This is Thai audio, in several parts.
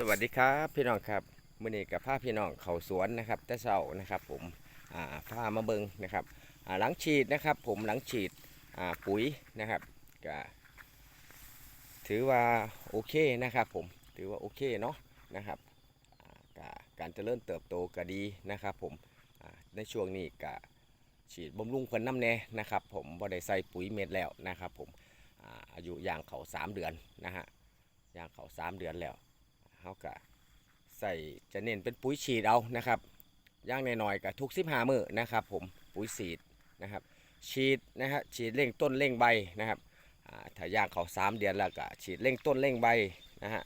สวัสดีครับพี่น้องครับมื่อนี้กับพาพี่น้องเขาสวนนะครับแต่เช้านะครับผมอ่ามาเบิงนะครับหลังฉีดนะครับผมหลังฉีดปุ๋ยนะครับก็ถือว่าโอเคนะครับผมถือว่าโอเคเนาะนะครับการเจริญเติบโตก็ดีนะครับผมในช่วงนี้ก็ฉีดบำรุงเพิ่นน้ำแน่นะครับผมบ่ได้ใส่ปุ๋ยเม็ดแล้วนะครับผมอายุยางเขา3 เดือนนะฮะยางเขา3 เดือนแล้ว เขาก็ใส่จะเน้นเป็นปุ๋ยฉีดเอานะครับย่างหน้อยๆกับทุกสิบห้ามือนะครับ ผมปุ๋ยฉีดนะครับ ฉีดนะฮะฉีดเร่งต้นเร่งใบนะครับถ้าย่างเขาสามเดือนแล้วก็ฉีดเร่งต้นเร่งใบนะฮะ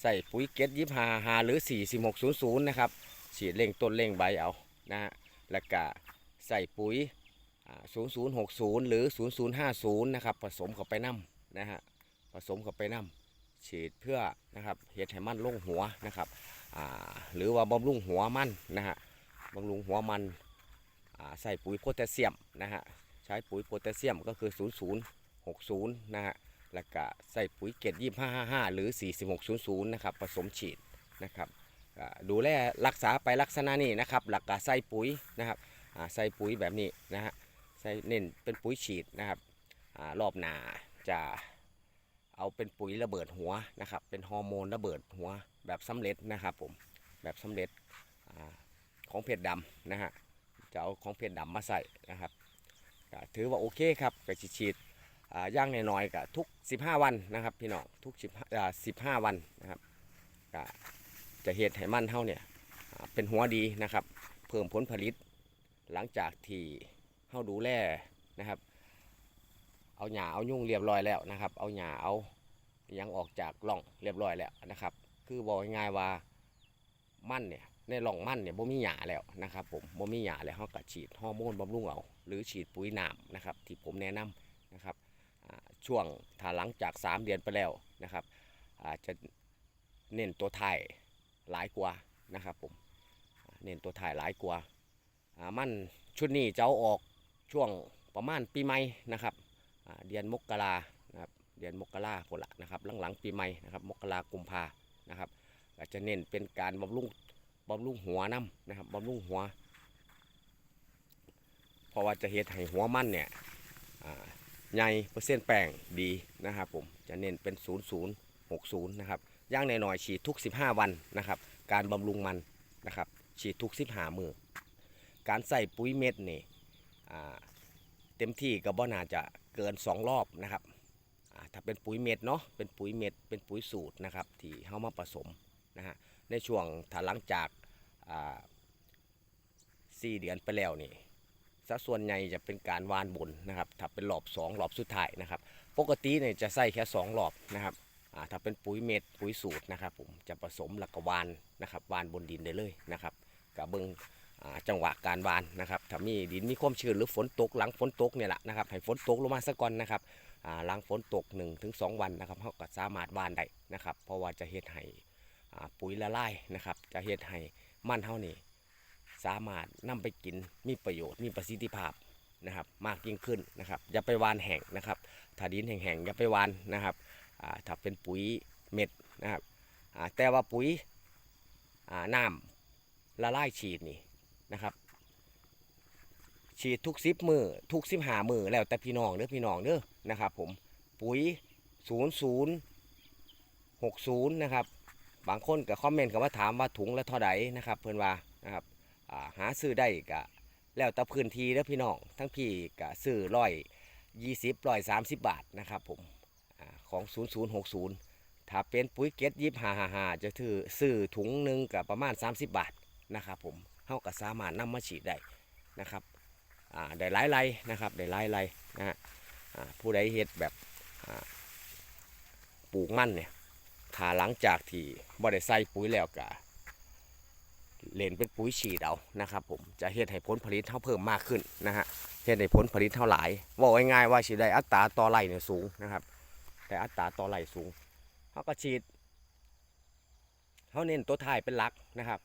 ใส่ปุ๋ยเก็ดยิบหาหาหรือ 4 6 0 0 นะครับฉีดเร่งต้นเร่งใบเอานะฮะแล้วก็ใส่ปุ๋ย 0060 หรือ 0050 นะครับ ผสมเข้าไปน้ำนะฮะผสมเข้าไปน้ำ ฉีดเพื่อนะครับเห็ดให้มันลงหัวนะครับหรือว่าบำรุงหัวมันนะฮะบำรุงหัวมันใส่ปุ๋ยโพแทสเซียมนะฮะใช้ปุ๋ยโพแทสเซียมก็คือ 0060 นะฮะแล้วก็ใส่ปุ๋ยเกต2555หรือ 4600 นะครับผสมฉีดนะครับดูแลรักษาไปลักษณะนี้นะครับหลักการใส่ปุ๋ยนะครับใส่ปุ๋ยแบบนี้นะฮะใส่เน้นเป็นปุ๋ยฉีดนะครับอรอบหนาจะ เอาเป็นปุ๋ยระเบิดหัวนะครับ เป็นฮอร์โมนระเบิดหัวแบบสำเร็จนะครับผมแบบสำเร็จอของเพชรดำนะฮะจะเอาของเพชรดำมาใส่นะครับถือว่าโอเคครับกระฉีดย่างน้อยๆกับทุก 15 วันนะครับพี่น้องทุก10อ่า15 วันนะครับก็จะเห็ดให้มันเท่าเนี่ยเป็นหัวดีนะครับ เพิ่มผลผลิตหลังจากที่เฮาดูแลนะครับ เอาหญ้าเอายุ่งเรียบร้อยแล้วนะครับ เอาหญ้าเอายังออกจากร่องเรียบร้อยแล้วนะครับ คือบอกง่ายว่ามั่นเนี่ยในร่องมั่นเนี่ยบ่มีหญ้าแล้วนะครับผมบ่มีหญ้าแล้วเขาก็ฉีดฮอร์โมนบำรุงเอาหรือฉีดปุ๋ยน้ำนะครับที่ผมแนะนำนะครับช่วงถ้าหลังจาก 3 เดือนไปแล้วนะครับอาจจะเน้นตัวไทายหลายกว่านะครับผมเน้นตัวไทายหลายกว่ามันชุดนี้จะเอาออกช่วงประมาณปีใหม่นะครับ เดือนมกรานะครับเดือนมกราคนละนะครับหลังๆปีใหม่นะครับมกรากุมภานะครับก็จะเน้นเป็นการบำรุงบำรุงหัวน้ำนะครับบำรุงหัวเพราะว่าจะเฮ็ดให้หัวมันเนี่ยใหญ่เปอร์เซ็นต์แป้งดีนะครับผมจะเน้นเป็น 0 0 6 0 นะครับย่างหน่อยๆฉีดทุก 15 วันนะครับ การบำรุงมันนะครับ ฉีดทุก 15 มือการใส่ปุ๋ยเม็ดนี่เต็มที่ก็บ่น่าจะ กิน 2 รอบนะครับถ้าเป็นปุ๋ยเม็ดเนาะเป็นปุ๋ยเม็ดเป็นปุ๋ยสูตรนะครับที่เข้ามาผสมนะฮะในช่วงถ้าหลังจากสี่เดือนไปแล้วนี่สัดส่วนใหญ่จะเป็นการวานบนนะครับถ้าเป็นรอบ2รอบสุดท้ายนะครับปกติเนี่ยจะใส่แค่2รอบนะครับถ้าเป็นปุ๋ยเม็ดปุ๋ยสูตรนะครับผมจะผสมแล้วก็วานนะครับวานบนดินได้เลยนะครับกับเบิง จังหวะการบานนะครับถ้ามีดินมีความชื้นหรือฝนตกหลังฝนตกเนี่ยแหละนะครับให้ฝนตกลงมาสักก่อนนะครับอ่าหลังฝนตก1-2ถึง2วันนะครับเขาก็สามารถบานได้นะครับ เพราะว่าจะเฮ็ดให้ปุ๋ยละลายนะครับ จะเฮ็ดให้มันเท่านี้สามารถนำไปกินมีประโยชน์มีประสิทธิภาพนะครับ มากยิ่งขึ้นนะครับอย่าไปวานแห้งนะครับถ้าดินแห้งๆอย่าไปวานนะครับถ้าเป็นปุ๋ยเม็ดนะครับแต่ว่าปุ๋ยน้ำละลายฉีดนี่ นะครับ ฉีดทุกซิปมือทุกซิบหามือแล้วแต่พี่น้องเด้อพี่น้องเด้อนะครับผมปุ๋ย 0060 นะครับ บางคนก็คอมเมนต์กับว่าถามว่าถุงละเท่าไหร่นะครับ เพื่อนว่านะครับาหาซื้อได้ก็แล้วแต่พื้นที่เด้อพี่น้องทั้งพี่ก็ซื้อร้อยยี่สิบร้อยสามสิบบาทนะครับผมอของ0060ถ้าเป็นปุ๋ยเก็ตยิบหาหาหาจะถือซื้อถุงหนึ่งกับประมาณ30บาทนะครับผม เขาก็สามารถนำมาฉีดได้นะครับอ่าได้หลายไรนะครับได้หลายไรนะฮะผู้ใดเฮ็ดแบบปลูกมั่นเนี่ยถ้าหลังจากที่บ่ได้ใส่ปุ๋ยแล้วก็เล่นเป็นปุ๋ยฉีดเอานะครับผมจะเฮ็ดให้ผลผลิตเท่าเพิ่มมากขึ้นนะฮะเฮ็ดให้ผลผลิตเท่าหลายบอกง่ายๆว่าฉีดได้อัตราต่อไร่เนี่ยสูงนะครับแต่อัตราต่อไร่สูงเขาก็ฉีดเขาเน้นตัวท้ายเป็นหลักนะครับ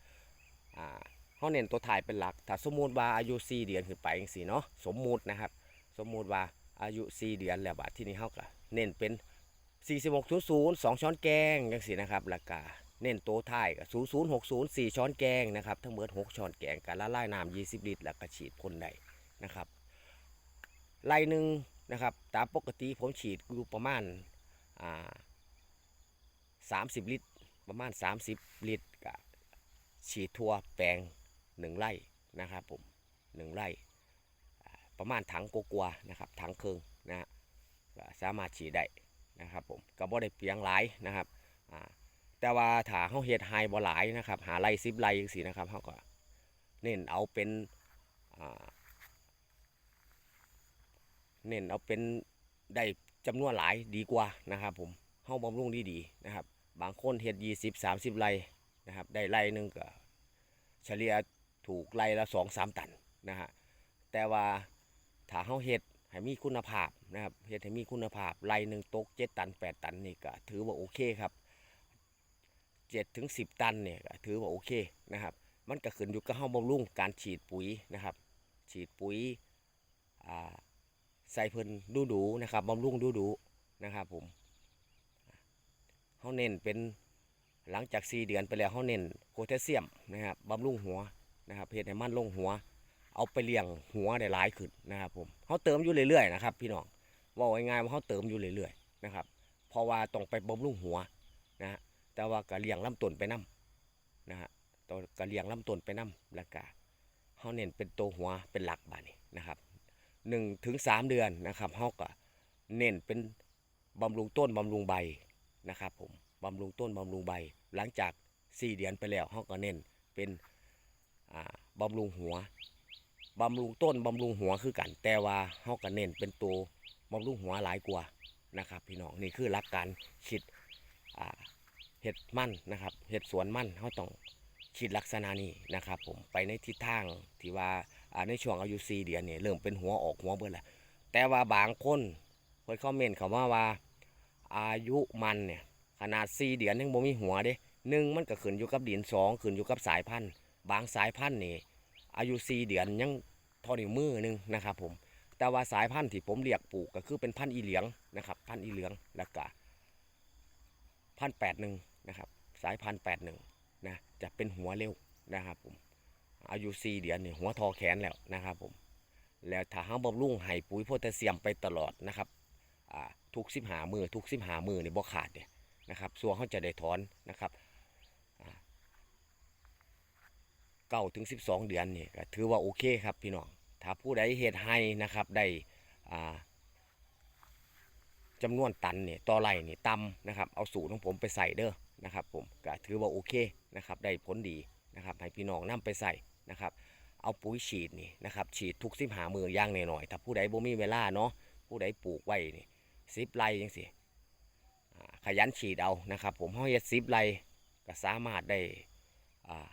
อ่า เขาเน้นตัวถ่ายเป็นหลัก ถ้าสมมุติว่าอายุ4เดือนขึ้นไปจังซี่เนาะสมมุตินะครับ สมมุติว่าอายุ4เดือนแล้วบัดที่นี้เขาก็เน้นเป็น 4600 2 ช้อนแกงจังซี่นะครับแล้วก็เน้นโตวท้ายกับ0060 4ช้อนแกงนะครับทั้งหมด6ช้อนแกงการละลายน้ำ20 ลิตร แล้วก็ฉีดพ่นได้นะครับไล่หนึ่งนะครับตามปกติผมฉีดอยู่ประมาณอ่า30 ลิตร ประมาณ 30 ลิตรกับฉีดทั่วแปลง หนึ่งไร่นะครับผมหนึ่งไร่ประมาณถังกลัวๆนะครับถังเครึ่งนะฮะสามารถฉีดได้นะครับผมก็บ่ได้เปียงหลายนะครับแต่ว่าถ้าเฮาเฮ็ดไฮบ่หลายนะครับหาไร่10ไร่จังซี่นะครับเฮาก็เน้นเอาเป็นเน้นเอาเป็นได้จำนวนหลายดีกว่านะครับผมเฮาบำรุงดีๆนะครับ บางคนเฮ็ดยี่สิบสามสิบไร่นะครับได้ไร่หนึ่งก็เฉลี่ย ถูกไร่ละสองสามตันนะฮะแต่ว่าถ้าเฮาเฮ็ดให้มีคุณภาพนะครับเฮ็ดให้มีคุณภาพไร่หนึ่งตกเจ็ดตันแปดตันนี่ก็ถือว่าโอเคครับเจ็ดถึงสิบตันเนี่ยก็ถือว่าโอเคนะครับ มันก็ขึ้นอยู่กับเฮาบำรุงการฉีดปุ๋ยนะครับ ฉีดปุ๋ยใส่เพิ่นดูดูนะครับบำรุงดูดูนะครับผมเขาเน้นเป็นหลังจาก 4 เดือนไปแล้วเขาเน้นโพแทสเซียมนะครับบำรุงหัว นะครับเฮ็ดให้มันลงหัว เอาไปเลี้ยงหัวได้หลายขึ้นนะครับผมเขาเติมอยู่เรื่อยๆนะครับพี่น้องว่าง่ายๆว่าเขาเติมอยู่เรื่อยๆนะครับเพราะว่าต้องไปบำรุงหัวนะฮะแต่ว่าก็เลี้ยงลำต้นไปนํนะฮะตัวก็เลี้ยงลำต้นไปนํแล้วก็เขาเน้นเป็นตัวหัวเป็นหลักบานี้นะครับหนึ่งถึงสามเดือนนะครับเขาก็เน้นเป็นบำรุงต้นบำรุงใบนะครับผมบำรุงต้นบำรุงใบ หลังจาก4เดือนไปแล้วเขาก็เน้นเป็น บำรุงหัวบำรุงต้นบำรุงหัวคือกัน แต่ว่าเขาก็เน้นเป็นตัวบำรุงหัวหลายกว่านะครับ พี่น้องนี่คือหลักการคิดเห็ดมั่นนะครับเห็ดสวนมั่นเขาต้องคิดลักษณะนี้นะครับ ผมไปในทิศทางที่ว่าในช่วงอายุ4เดือนเนี่ยเริ่มเป็นหัวออกหัวเบิดแล้วแต่ว่าบางคนเพิ่นคอมเมนต์เขามาว่าอายุมันเนี่ยขนาด4เดือนยังบ่มีหัวเด้หนึ่งมันก็ขึ้นอยู่กับดินสองขึ้นอยู่กับสายพันธุ์ บางสายพันธุ์นี่อายุ4เดือนยังทอนิ้วมือหนึงนะครับผมแต่ว่าสายพันธุ์ที่ผมเรียกปลูกก็คือเป็นพันธุ์อีเหลียงนะครับ พันธุ์อีเหลียงแล้วก็พันแปดหนึ่งนะครับ สายพันธุ์แปดหนึ่งนะจะเป็นหัวเร็วนะครับผมอายุ4เดือนนี่หัวทอแขนแล้วนะครับผมแล้วถ้าเฮาบำรุงให้ปุ๋ยโพแทสเซียมไปตลอดนะครับทุกสิบหามือทุกสิบหามือเนี่ยบ่ขาดเนี่ยนะครับส่วนเขาจะได้ถอนนะครับเก้าถึงสิบสองเดือนนี่ก็ถือว่าโอเคครับพี่น้องถ้าผู้ใดเฮ็ดให้นะครับได้อ่าจำนวนตันเนี่ยต่อไร่นี่ต่ำนะครับเอาสูตรของผมไปใส่เด้อนะครับผมก็ถือว่าโอเคนะครับได้ผลดีนะครับให้พี่น้องนํไปใส่นะครับเอาปุ๋ยฉีดนี่นะครับฉีดทุกสิบหามือย่างหน่อยๆถ้าผู้ใดบ่มีเวลาเนาะผู้ใดปลูกไว้นี่สิบไร่ยังสิขยันฉีดเอานะครับผมเฮาเฮ็ดสิบไร่ก็สามารถได้อ่า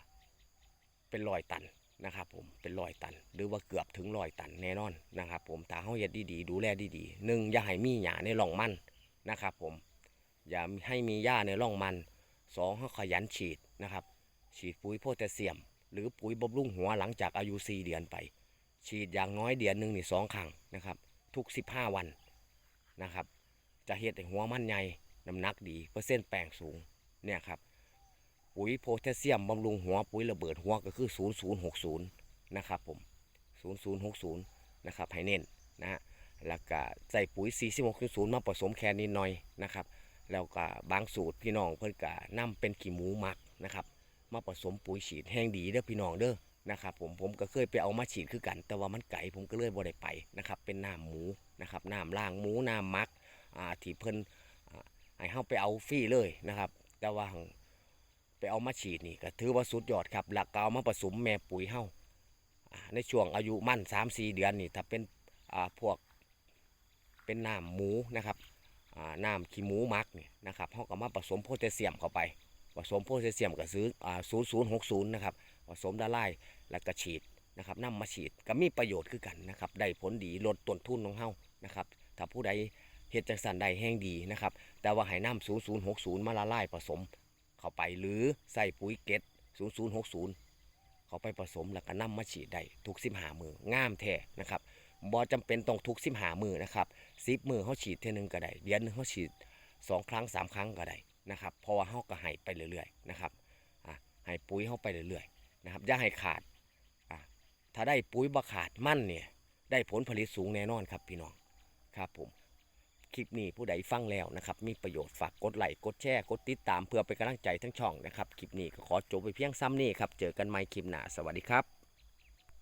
เป็นรอยตันนะครับผมเป็นรอยตัน หรือว่าเกือบถึงรอยตันแน่นอนนะครับ ผมถ้าเฮาเฮ็ดดีๆดูแลดีๆหนึ่งอย่าให้มีหญ้าในร่องมันนะครับผมอย่าให้มีหญ้าในร่องมันสองเฮาขยันฉีดนะครับ ฉีดปุ๋ยโพแทสเซียม หรือปุ๋ยบำรุงหัวหลังจากอายุ4เดือนไป ฉีดอย่างน้อยเดือนหนึ่งนี่สองครั้งนะครับ ทุก 15 วันนะครับ จะเฮ็ดให้หัวมันใหญ่น้ำหนักดีเปอร์เซ็นต์แป้งสูงเนี่ยครับ ปุ๋ยโพแทสเซียมบำรุงหัวปุ๋ยระเบิดหัวก็คือ 0060 นะครับผม 0060 นะครับให้เน้นนะฮะแล้วก็ใส่ปุ๋ย 4600 มาผสมแค่นิดหน่อยนะครับ แล้วก็บางสูตรพี่น้องเพิ่นก็นำเป็นขี้หมูหมักนะครับ มาผสมปุ๋ยฉีดแห้งดีเด้อพี่น้องเด้อนะครับผมผมก็เคยไปเอามาฉีดคือกัน แต่ว่ามันไก่ผมก็เลยบ่ได้ไปนะครับ เป็นน้ำหมูนะครับน้ำล่างหมูน้ำมักอ่าที่เพิ่นอ่าให้เฮาไปเอาฟรีเลยนะครับ แต่ว่า ไปเอามาฉีดนี่ก็ถือว่าสุดยอดครับหลักก็เอามาผสมแม่ปุ๋ยเฮาอ่าในช่วงอายุมั่น3-4เดือนนี่ถ้าเป็นพวกเป็นน้ำหมูนะครับน้ำขี้หมูมักเนี่ยนะครับเฮาก็มาผสมโพแทสเซียมเข้าไป ผสมโพแทสเซียมก็ซื้ออ่า0060นะครับผสมละลายแล้วก็ฉีดนะครับนำมาฉีดก็มีประโยชน์คือกันนะครับได้ผลดีลดต้นทุนของเฮานะครับถ้าผู้ใดเฮ็ดจังสันใดแห้งดีนะครับแต่ว่าให้น้ำ0060มาละลายผสม เข้าไปหรือใส่ปุ๋ยเก็ด0060 เข้าไปผสมแล้วก็นำมาฉีดได้ทุก 15 มืองามแท้นะครับบ่จำเป็นต้องทุก 15 มือนะครับ10 มือเขาฉีดเท่อนึงก็ได้เดือนนึงเขาฉีด 2 ครั้ง 3 ครั้งก็ได้นะครับเพราะว่าเฮาก็ให้ไปเรื่อยๆนะครับอะให้ปุ๋ยเฮาไปเรื่อยๆนะครับอย่าให้ขาดอะถ้าได้ปุ๋ยบ่ขาดมั่นเนี่ยได้ผลผลิตสูงแน่นอนครับพี่น้องครับผม คลิปนี้ผู้ใดฟังแล้วนะครับ มีประโยชน์ฝากกดไลค์กดแชร์กดติดตามเพื่อเป็นกำลังใจทั้งช่องนะครับ คลิปนี้ก็ขอจบไปเพียงซ้ำนี้ครับ เจอกันใหม่คลิปหน้า สวัสดีครับ